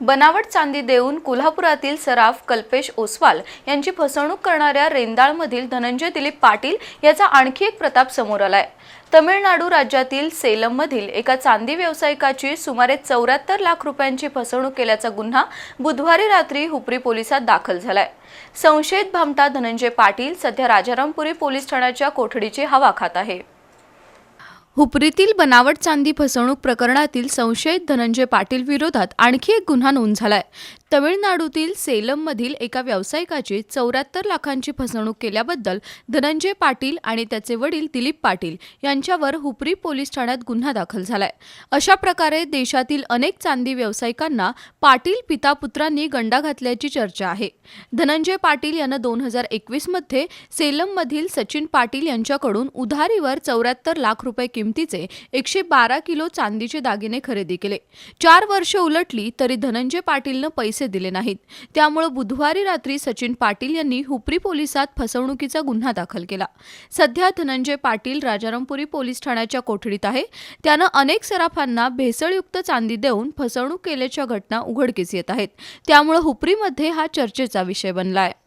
बनावट चांदी देऊन कोल्हापुरातील सराफ कल्पेश ओसवाल यांची फसवणूक करणाऱ्या रेंदाळमधील धनंजय दिलीप पाटील याचा आणखी एक प्रताप समोर आलाय. तमिळनाडू राज्यातील सेलममधील एका चांदी व्यावसायिकाची सुमारे चौऱ्याहत्तर लाख रुपयांची फसवणूक केल्याचा गुन्हा बुधवारी रात्री हुपरी पोलिसात दाखल झालाय. संशयित भामटा धनंजय पाटील सध्या राजारामपुरी पोलीस ठाण्याच्या कोठडीची हवा खात आहे. हुपरीतील बनावट चांदी फसवणूक प्रकरणातील संशयित धनंजय पाटील विरोधात आणखी एक गुन्हा नोंद झालाय. तमिळनाडूतील सेलममधील एका व्यावसायिकाची चौऱ्याहत्तर लाखांची फसवणूक केल्याबद्दल धनंजय पाटील आणि त्याचे वडील दिलीप पाटील यांच्यावर हुपरी पोलीस ठाण्यात गुन्हा दाखल झालाय. अशा प्रकारे देशातील अनेक चांदी व्यावसायिकांना पाटील पिता पुत्रांनी गंडा घातल्याची चर्चा आहे. धनंजय पाटील यानं दोन हजार एकवीसमध्ये सेलममधील सचिन पाटील यांच्याकडून उधारीवर चौऱ्याहत्तर लाख रुपये किमतीचे एकशे बारा किलो चांदीचे दागिने खरेदी केले. चार वर्ष उलटली तरी धनंजय पाटीलनं पैसे पैसे दिले नाहीत. त्यामुळे बुधवारी रात्री सचिन पाटील यांनी हुपरी पोलिसात फसवणुकीचा गुन्हा दाखल केला. सध्या धनंजय पाटील राजारामपुरी पोलीस ठाण्याच्या कोठडीत आहे. त्यानं अनेक सराफांना भेसळयुक्त चांदी देऊन फसवणूक केल्याच्या घटना उघडकीस येत आहेत. त्यामुळे हुपरीमध्ये हा चर्चेचा विषय बनला आहे